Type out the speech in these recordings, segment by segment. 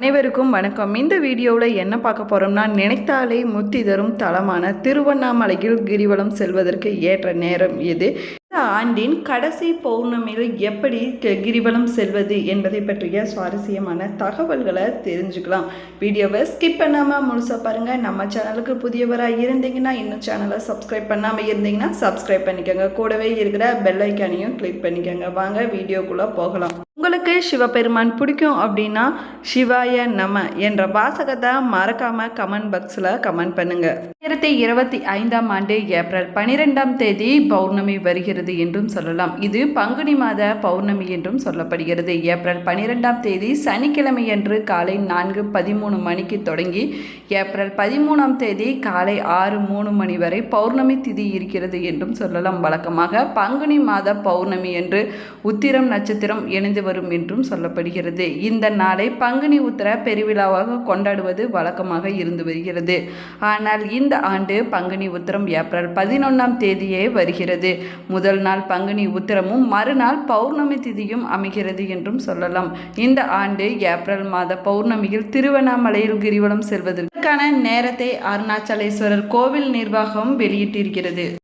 அனைவருக்கும் வணக்கம். இந்த வீடியோவில் என்ன பார்க்க போகிறோம்னா நினைத்தாலே முத்தி தரும் தலமான திருவண்ணாமலையில் கிரிவலம் செல்வதற்கு ஏற்ற நேரம் இது. இந்த ஆண்டின் கடைசி பௌர்ணமியில் எப்படி கிரிவலம் செல்வது என்பதை பற்றிய சுவாரஸ்யமான தகவல்களை தெரிஞ்சுக்கலாம். வீடியோவை ஸ்கிப் பண்ணாமல் முழுசாக பாருங்கள் நம்ம சேனலுக்கு புதியவராக இருந்தீங்கன்னா இன்னும் சேனலை சப்ஸ்கிரைப் பண்ணாமல் இருந்தீங்கன்னா சப்ஸ்கிரைப் பண்ணிக்கோங்க. கூடவே இருக்கிற பெல் ஐக்கானையும் கிளிக் பண்ணிக்கோங்க. வாங்க வீடியோக்குள்ளே போகலாம். உங்களுக்கு சிவபெருமான் பிடிக்கும் அப்படின்னா சிவாய நம என்ற வாசகத்தை மறக்காம கமெண்ட் பாக்ஸில் கமெண்ட் பண்ணுங்க. ஆயிரத்தி இருபத்தி ஐந்தாம் ஆண்டு ஏப்ரல் பனிரெண்டாம் தேதி பௌர்ணமி வருகிறது என்றும் சொல்லலாம். இது பங்குனி மாத பௌர்ணமி என்றும் சொல்லப்படுகிறது. ஏப்ரல் பனிரெண்டாம் தேதி சனிக்கிழமையன்று காலை நான்கு பதிமூணு மணிக்கு தொடங்கி ஏப்ரல் பதிமூணாம் தேதி காலை ஆறு மூணு மணி வரை பௌர்ணமி திதி இருக்கிறது என்றும் சொல்லலாம். வழக்கமாக பங்குனி மாத பௌர்ணமி என்று உத்திரம் நட்சத்திரம் இணைந்து வரும் என்றும் சொல்லப்படுகிறது. இந்த நாளை பங்குனி உத்திர பெருவிழாவாக கொண்டாடுவது வழக்கமாக இருந்து வருகிறது. ஆனால் இந்த ஆண்டு பங்குனி உத்திரம் ஏப்ரல் பதினொன்றாம் தேதியே வருகிறது. முதல் நாள் பங்குனி உத்திரமும் மறுநாள் பௌர்ணமி திதியும் அமைகிறது என்றும் சொல்லலாம். இந்த ஆண்டு ஏப்ரல் மாத பௌர்ணமியில் திருவண்ணாமலையில் கிரிவலம் செல்வதற்கான நேரத்தை அருணாச்சலேஸ்வரர் கோவில் நிர்வாகம் வெளியிட்டிருக்கிறது.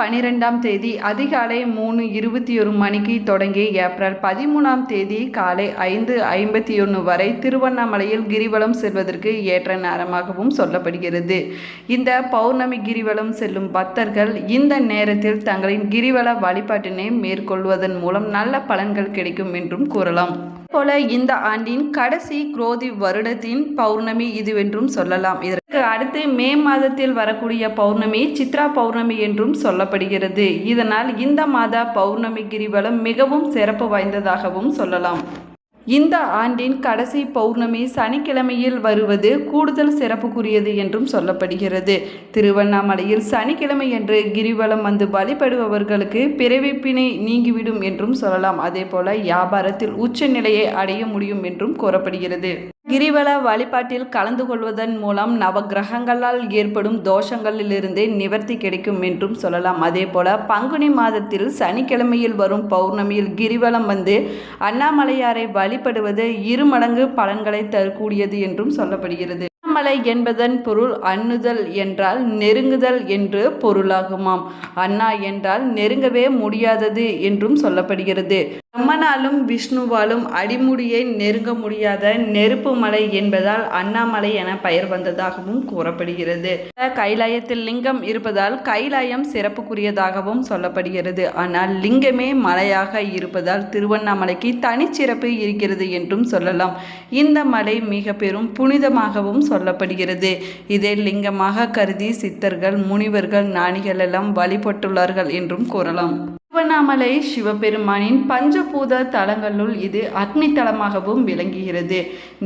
பனிரெண்டாம் தேதி அதிகாலை மூணு இருபத்தி ஒரு மணிக்கு தொடங்கி ஏப்ரல் பதிமூணாம் தேதி காலை ஐந்து ஐம்பத்தி ஒன்று வரை திருவண்ணாமலையில் கிரிவலம் செல்வதற்கு ஏற்ற நேரமாகவும் சொல்லப்படுகிறது. இந்த பௌர்ணமி கிரிவலம் செல்லும் பக்தர்கள் இந்த நேரத்தில் தங்களின் கிரிவல வழிபாட்டினை மேற்கொள்வதன் மூலம் நல்ல பலன்கள் கிடைக்கும் என்றும் கூறலாம். போல இந்த ஆண்டின் கடைசி குரோதி வருடத்தின் பௌர்ணமி இதுவென்றும் சொல்லலாம். இதற்கு அடுத்து மே மாதத்தில் வரக்கூடிய பௌர்ணமி சித்ரா பௌர்ணமி என்றும் சொல்லப்படுகிறது. இதனால் இந்த மாத பௌர்ணமி கிரிவலம் மிகவும் சிறப்பு வாய்ந்ததாகவும் சொல்லலாம். இந்த ஆண்டின் கடைசி பௌர்ணமி சனிக்கிழமையில் வருவது கூடுதல் சிறப்புக்குரியது என்றும் சொல்லப்படுகிறது. திருவண்ணாமலையில் சனிக்கிழமையன்று கிரிவலம் வந்து வழிபடுபவர்களுக்கு பிறவிப்பினை நீங்கிவிடும் என்றும் சொல்லலாம். அதே போல வியாபாரத்தில் உச்ச நிலையை அடைய முடியும் என்றும் கூறப்படுகிறது. கிரிவல வழிபாட்டில் கலந்து கொள்வதன் மூலம் நவகிரகங்களால் ஏற்படும் தோஷங்களிலிருந்தே நிவர்த்தி கிடைக்கும் என்றும் சொல்லலாம். அதே போல பங்குனி மாதத்தில் சனிக்கிழமையில் வரும் பௌர்ணமியில் கிரிவலம் வந்து அண்ணாமலையாரை வழிபடுவது இரு மடங்கு பலன்களை தரக்கூடியது என்றும் சொல்லப்படுகிறது. அண்ணாமலை என்பதன் பொருள் அண்ணுதல் என்றால் நெருங்குதல் என்று பொருளாகுமாம். அண்ணா என்றால் நெருங்கவே முடியாதது என்றும் சொல்லப்படுகிறது. பிரம்மனாலும் விஷ்ணுவாலும் அடிமுடியை நெருங்க முடியாத நெருப்பு மலை என்பதால் அண்ணாமலை என பெயர் வந்ததாகவும் கூறப்படுகிறது. கைலாயத்தில் லிங்கம் இருப்பதால் கைலாயம் சிறப்புக்குரியதாகவும் சொல்லப்படுகிறது. ஆனால் லிங்கமே மலையாக இருப்பதால் திருவண்ணாமலைக்கு தனிச்சிறப்பு இருக்கிறது என்றும் சொல்லலாம். இந்த மலை மிக பெரும் புனிதமாகவும் சொல்லப்படுகிறது. இதை லிங்கமாக கருதி சித்தர்கள் முனிவர்கள் ஞானிகள் எல்லாம் வழிபட்டுள்ளார்கள் என்றும் கூறலாம். திருவண்ணாமலை சிவபெருமானின் பஞ்சபூத தலங்களுள் இது அக்னி தலமாகவும் விளங்குகிறது.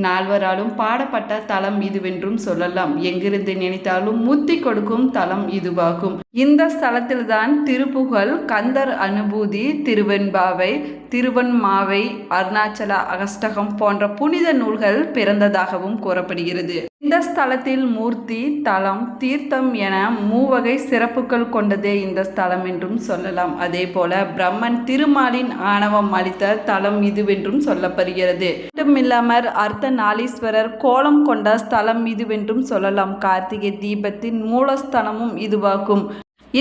நால்வராலும் பாடப்பட்ட தலம் இதுவென்றும் சொல்லலாம். எங்கிருந்து நினைத்தாலும் முத்தி கொடுக்கும் தலம் இதுவாகும். இந்த ஸ்தலத்தில்தான் திருப்புகழ் கந்தர் அனுபூதி திருவெண்பாவை திருவன்மாவை அருணாச்சல அகஸ்டகம் போன்ற புனித நூல்கள் பிறந்ததாகவும் கூறப்படுகிறது. இந்த ஸ்தலத்தில் மூர்த்தி தலம் தீர்த்தம் என மூவகை சிறப்புகள் கொண்டதே இந்த ஸ்தலம் என்றும் சொல்லலாம். அதே போல பிரம்மன் திருமாலின் ஆணவம் அளித்த தலம் இதுவென்றும் சொல்லப்படுகிறது. மட்டுமில்லாமல் அர்த்த நாளீஸ்வரர் கோலம் கொண்ட ஸ்தலம் இதுவென்றும் சொல்லலாம். கார்த்திகை தீபத்தின் மூலஸ்தலமும் இதுவாகும்.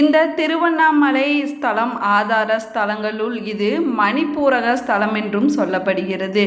இந்த திருவண்ணாமலை ஸ்தலம் ஆதார ஸ்தலங்களுள் இது மணிப்பூரக ஸ்தலம் என்றும் சொல்லப்படுகிறது.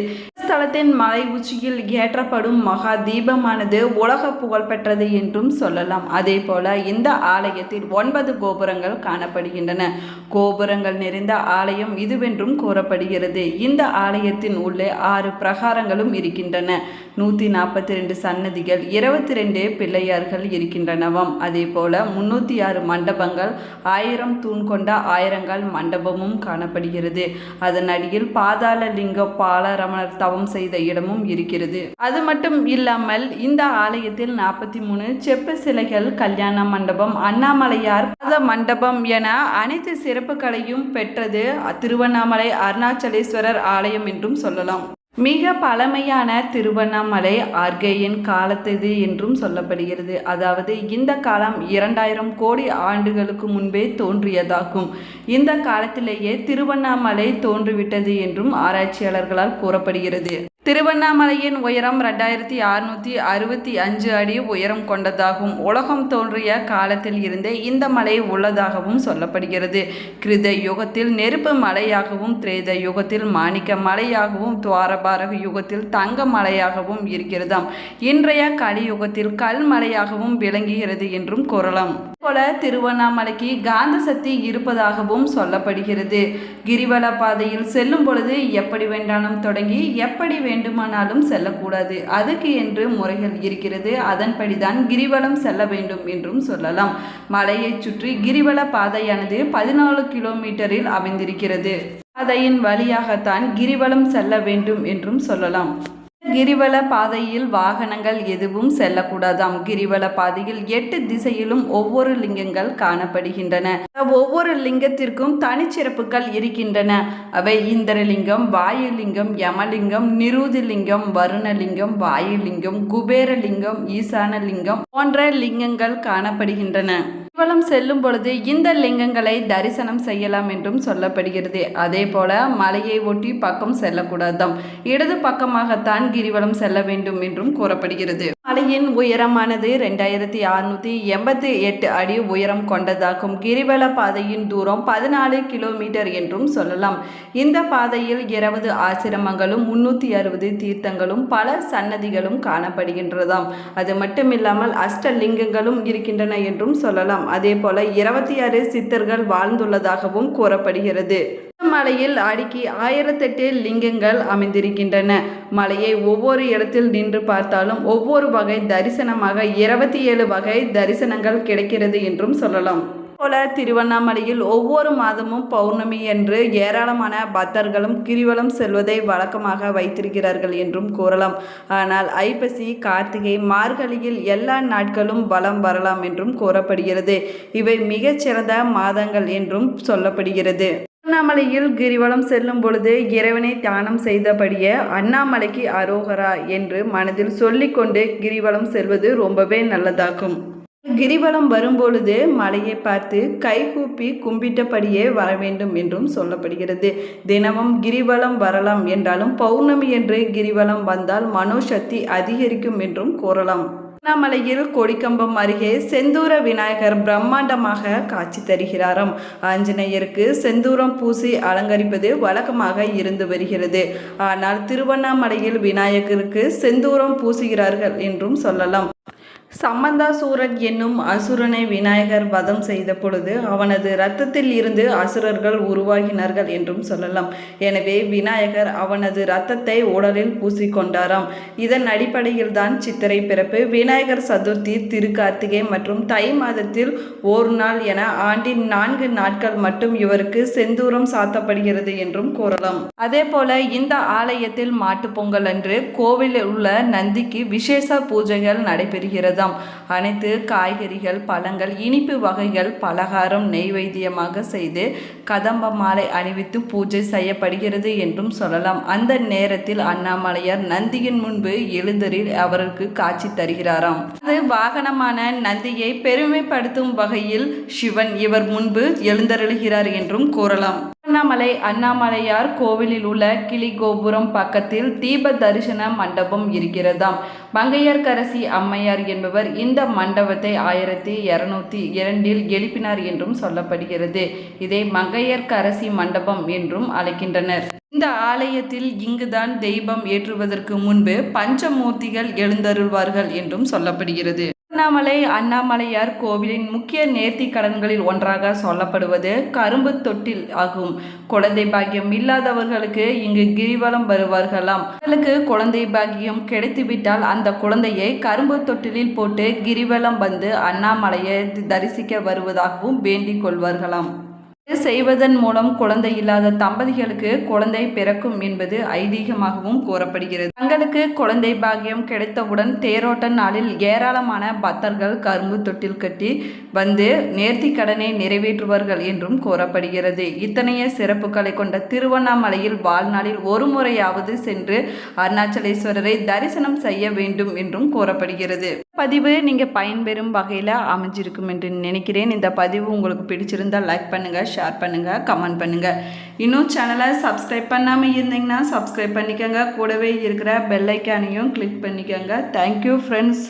ஸ்தலத்தின் மலை உச்சியில் ஏற்றப்படும் மகா தீபமானது உலக புகழ்பெற்றது என்றும் சொல்லலாம். அதே போல இந்த ஆலயத்தில் ஒன்பது கோபுரங்கள் காணப்படுகின்றன. கோபுரங்கள் நிறைந்த ஆலயம் இதுவென்றும் கூறப்படுகிறது. இந்த ஆலயத்தின் உள்ளே ஆறு பிரகாரங்களும் இருக்கின்றன. நூற்றி நாற்பத்தி ரெண்டு சன்னதிகள் இருபத்தி ரெண்டு பிள்ளையார்கள் இருக்கின்றனவாம். அதே போல முன்னூற்றி ஆறு மண்டபங்கள் ஆயிரம் தூண் கொண்ட ஆயிரங்கால் மண்டபமும் காணப்படுகிறது. அதன் அடியில் பாதாள லிங்க பாலரமணர் தவம் செய்த இடமும் இருக்கிறது. அது மட்டும் இல்லாமல் இந்த ஆலயத்தில் நாற்பத்தி மூணு செப்பு சிலைகள் கல்யாண மண்டபம் அண்ணாமலையார் பாத மண்டபம் என அனைத்து சிறப்புகளையும் பெற்றது திருவண்ணாமலை அருணாச்சலேஸ்வரர் ஆலயம் என்றும் சொல்லலாம். மிக பழமையான திருவண்ணாமலை ஆர்கேயின் காலத்தது என்றும் சொல்லப்படுகிறது. அதாவது இந்த காலம் இரண்டாயிரம் கோடி ஆண்டுகளுக்கு முன்பே தோன்றியதாகும். இந்த காலத்திலேயே திருவண்ணாமலை தோன்றிவிட்டது என்றும் ஆராய்ச்சியாளர்களால் கூறப்படுகிறது. திருவண்ணாமலையின் உயரம் ரெண்டாயிரத்தி அறுநூற்றி அறுபத்தி அஞ்சு அடி உயரம் கொண்டதாகும். உலகம் தோன்றிய காலத்தில் இருந்தே இந்த மலை உள்ளதாகவும் சொல்லப்படுகிறது. கிருத யுகத்தில் நெருப்பு மலையாகவும் திரேத யுகத்தில் மாணிக்க மலையாகவும் துவாரபாரக யுகத்தில் தங்க மலையாகவும் இருக்கிறதாம். இன்றைய கலியுகத்தில் கல் மலையாகவும் விளங்குகிறது என்றும் கூறலாம். போல திருவண்ணாமலைக்கு காந்த சக்தி இருப்பதாகவும் சொல்லப்படுகிறது. கிரிவல பாதையில் செல்லும் பொழுது எப்படி வேண்டாலும் தொடங்கி எப்படி வேண்டுமானாலும் செல்லக்கூடாது. அதுக்கு என்று முறைகள் இருக்கிறது. அதன்படிதான் கிரிவலம் செல்ல வேண்டும் என்றும் சொல்லலாம். மலையைச் சுற்றி கிரிவல பாதையானது பதினாலு கிலோமீட்டரில் அமைந்திருக்கிறது. பாதையின் வழியாகத்தான் கிரிவலம் செல்ல வேண்டும் என்றும் சொல்லலாம். கிரிவல பாதையில் வாகனங்கள் எதுவும் செல்லக்கூடாதாம் கிரிவல பாதையில் எட்டு திசையிலும் ஒவ்வொரு லிங்கங்கள் காணப்படுகின்றன. ஒவ்வொரு லிங்கத்திற்கும் தனிச்சிறப்புகள் இருக்கின்றன. அவை இந்திரலிங்கம் வாயுலிங்கம் யமலிங்கம் நிருதிலிங்கம் வருணலிங்கம் வாயுலிங்கம் குபேரலிங்கம் ஈசானலிங்கம் போன்ற லிங்கங்கள் காணப்படுகின்றன. கிரிவலம் செல்லும் பொழுது இந்த லிங்கங்களை தரிசனம் செய்யலாம் என்றும் சொல்லப்படுகிறது. அதே போல மலையை ஒட்டி பக்கம் செல்லக்கூடாதாம். இடது பக்கமாகத்தான் கிரிவலம் செல்ல வேண்டும் என்றும் கூறப்படுகிறது. மலையின் உயரமானது ரெண்டாயிரத்தி அறுநூத்தி எண்பத்தி எட்டு அடி உயரம் கொண்டதாகும். கிரிவல பாதையின் தூரம் பதினாலு கிலோமீட்டர் என்றும் சொல்லலாம். இந்த பாதையில் இருபது ஆசிரமங்களும் முன்னூற்றி அறுபது தீர்த்தங்களும் பல சன்னதிகளும் காணப்படுகின்றதாம். அது மட்டுமில்லாமல் அஷ்டலிங்கங்களும் இருக்கின்றன என்றும் சொல்லலாம். அதே போல இருபத்தி ஆறு சித்தர்கள் வாழ்ந்துள்ளதாகவும் கூறப்படுகிறது. மலையில் அடுக்கி ஆயிரத்தெட்டு லிங்கங்கள் அமைந்திருக்கின்றன. மலையை ஒவ்வொரு இடத்தில் நின்று பார்த்தாலும் ஒவ்வொரு வகை தரிசனமாக இருபத்தி ஏழு வகை தரிசனங்கள் கிடைக்கிறது என்றும் சொல்லலாம். போல திருவண்ணாமலையில் ஒவ்வொரு மாதமும் பௌர்ணமி என்று ஏராளமான பக்தர்களும் கிரிவலம் செல்வதை வழக்கமாக வைத்திருக்கிறார்கள் என்றும் கூறலாம். ஆனால் ஐப்பசி கார்த்திகை மார்கழியில் எல்லா நாட்களும் வலம் வரலாம் என்றும் கூறப்படுகிறது. இவை மிகச்சிறந்த மாதங்கள் என்றும் சொல்லப்படுகிறது. அண்ணாமலையில் கிரிவலம் செல்லும் பொழுது இறைவனை தியானம் செய்தபடியே அண்ணாமலைக்கு அரோகரா என்று மனதில் சொல்லிக்கொண்டு கிரிவலம் செல்வது ரொம்பவே நல்லதாகும். கிரிவலம் வரும்பொழுது மலையை பார்த்து கைகூப்பி கும்பிட்டபடியே வர வேண்டும் என்றும் சொல்லப்படுகிறது. தினமும் கிரிவலம் வரலாம் என்றாலும் பௌர்ணமி என்று கிரிவலம் வந்தால் மனோசக்தி அதிகரிக்கும் என்றும் கூறலாம். திருவண்ணாமலையில் கொடிக்கம்பம் அருகே செந்தூர விநாயகர் பிரம்மாண்டமாக காட்சி தருகிறாராம். ஆஞ்சநேயருக்கு செந்தூரம் பூசி அலங்கரிப்பது வழக்கமாக இருந்து வருகிறது. ஆனால் திருவண்ணாமலையில் விநாயகருக்கு செந்தூரம் பூசுகிறார்கள் என்றும் சொல்லலாம். சம்பந்தாசூரன் என்னும் அசுரனை விநாயகர் வதம் செய்த பொழுது அவனது இரத்தத்தில் இருந்து அசுரர்கள் உருவாகினார்கள் என்றும் சொல்லலாம். எனவே விநாயகர் அவனது இரத்தத்தை உடலில் பூசிக்கொண்டாராம். இதன் அடிப்படையில் தான் சித்திரை பிறப்பு விநாயகர் சதுர்த்தி திருக்கார்த்திகை மற்றும் தை மாதத்தில் ஒரு நாள் என ஆண்டின் நான்கு நாட்கள் மட்டும் இவருக்கு செந்தூரம் சாத்தப்படுகிறது என்றும் கூறலாம். அதே போல இந்த ஆலயத்தில் மாட்டுப் பொங்கல் அன்று கோவிலில் உள்ள நந்திக்கு விசேஷ பூஜைகள் நடைபெறுகிறது. விரதம் அனைத்து காய்கறிகள் பழங்கள் இனிப்பு வகைகள் பலகாரம் நெய்வேத்தியமாக செய்து கதம்ப மாலை அணிவித்து பூஜை செய்யப்படுகிறது என்றும் சொல்லலாம். அந்த நேரத்தில் அண்ணாமலையார் நந்தியின் முன்பு எழுந்தரில் அவருக்கு காட்சி தருகிறாராம். அது வாகனமான நந்தியை பெருமைப்படுத்தும் வகையில் சிவன் இவர் முன்பு எழுந்தருளுகிறார் என்றும் கூறலாம். திருவண்ணாமலை அண்ணாமலையார் கோவிலில் உள்ள கிளி கோபுரம் பக்கத்தில் தீப தரிசன மண்டபம் இருக்கிறதாம். மங்கையர்கரசி அம்மையார் என்பவர் இந்த மண்டபத்தை ஆயிரத்தி இருநூத்தி இரண்டில் எழுப்பினார் என்றும் சொல்லப்படுகிறது. இதை மங்கையர்கரசி மண்டபம் என்றும் அழைக்கின்றனர். இந்த ஆலயத்தில் இங்குதான் தெய்வம் ஏற்றுவதற்கு முன்பு பஞ்சமூர்த்திகள் எழுந்தருள்வார்கள் என்றும் சொல்லப்படுகிறது. திருவண்ணாமலை அண்ணாமலையார் கோவிலின் முக்கிய நேர்த்தி கடன்களில் ஒன்றாக சொல்லப்படுவது கரும்பு தொட்டில் ஆகும். குழந்தை பாக்கியம் இல்லாதவர்களுக்கு இங்கு கிரிவலம் வருவார்களாம். அவர்களுக்கு குழந்தை பாக்கியம் கிடைத்துவிட்டால் அந்த குழந்தையை கரும்பு தொட்டிலில் போட்டு கிரிவலம் வந்து அண்ணாமலையை தரிசிக்க வருவதாகவும் வேண்டிக் கொள்வார்களாம். இது செய்வதன் மூலம் குழந்தை இல்லாத தம்பதிகளுக்கு குழந்தை பிறக்கும் என்பது ஐதீகமாகவும் கூறப்படுகிறது. தங்களுக்கு குழந்தை பாகியம் கிடைத்தவுடன் தேரோட்ட நாளில் ஏராளமான பக்தர்கள் கரும்பு தொட்டில் கட்டி வந்து நேர்த்தி கடனை நிறைவேற்றுவார்கள் என்றும் கூறப்படுகிறது. இத்தனைய சிறப்புகளை கொண்ட திருவண்ணாமலையில் வாழ்நாளில் ஒரு முறையாவது சென்று அருணாச்சலேஸ்வரரை தரிசனம் செய்ய வேண்டும் என்றும் கூறப்படுகிறது. பதிவு நீங்கள் பயன்பெறும் வகையில் அமைஞ்சிருக்கும் என்று நினைக்கிறேன். இந்த பதிவு உங்களுக்கு பிடிச்சிருந்தால் லைக் பண்ணுங்கள் ஷேர் பண்ணுங்கள் கமெண்ட் பண்ணுங்கள் இன்னும் சேனலை சப்ஸ்கிரைப் பண்ணாமல் இருந்தீங்கன்னா சப்ஸ்கிரைப் பண்ணிக்கோங்க. கூடவே இருக்கிற பெல்லைக்கானையும் கிளிக் பண்ணிக்கோங்க. Thank you friends